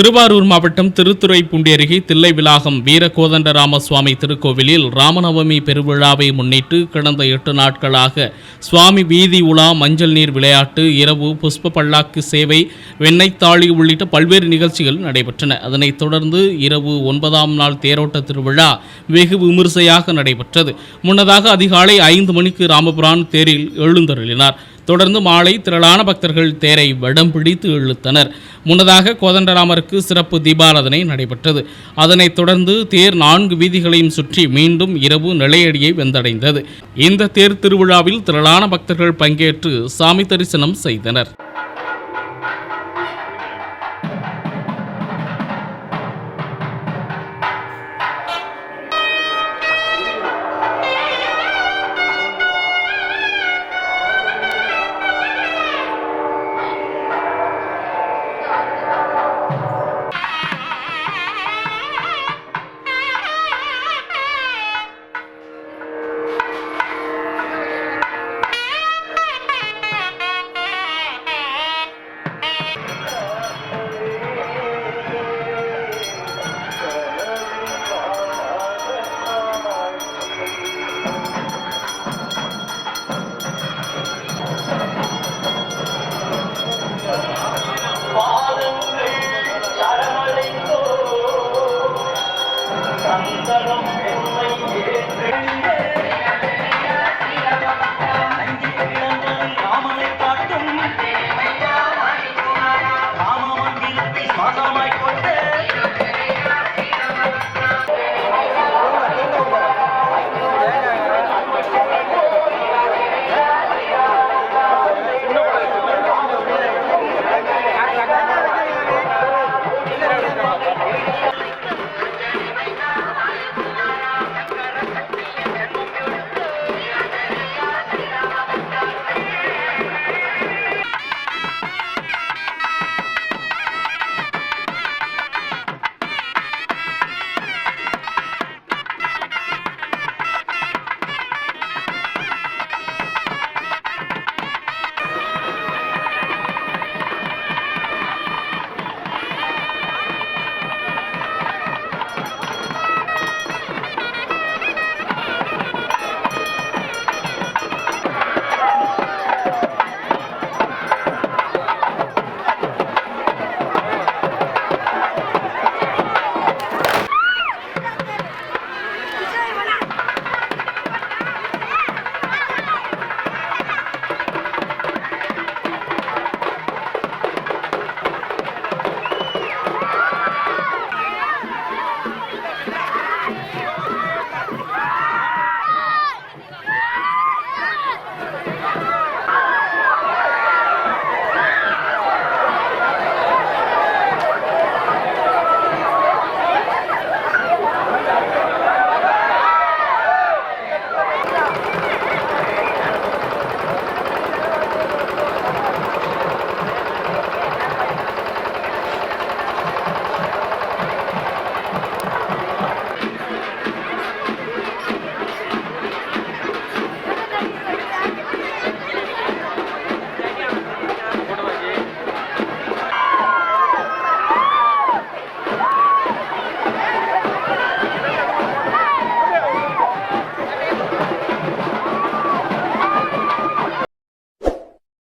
திருவாரூர் மாவட்டம் திருத்துறைப்பூண்டி அருகே தில்லை விலாகம் வீரகோதண்டராம சுவாமி திருக்கோவிலில் ராமநவமி பெருவிழாவை முன்னிட்டு கடந்த எட்டு நாட்களாக சுவாமி வீதி உலா மஞ்சள் நீர் விளையாட்டு இரவு புஷ்ப பல்லாக்கு சேவை வெண்ணெய்த்தாளி உள்ளிட்ட பல்வேறு நிகழ்ச்சிகள் நடைபெற்றன. அதனைத் தொடர்ந்து இரவு ஒன்பதாம் நாள் தேரோட்ட திருவிழா வெகு விமரிசையாக நடைபெற்றது. முன்னதாக அதிகாலை ஐந்து மணிக்கு ராமபுரான் தேரில் எழுந்தருளினார். தொடர்ந்து மாலை திரளான பக்தர்கள் தேரை வடம் பிடித்து இழுத்தனர். முன்னதாக கோதண்டராமருக்கு சிறப்பு தீபாராதனை நடைபெற்றது. அதனைத் தொடர்ந்து தேர் நான்கு வீதிகளையும் சுற்றி மீண்டும் இரவு நிலையடியை வந்தடைந்தது. இந்த தேர் திருவிழாவில் திரளான பக்தர்கள் பங்கேற்று சாமி தரிசனம் செய்தனர்.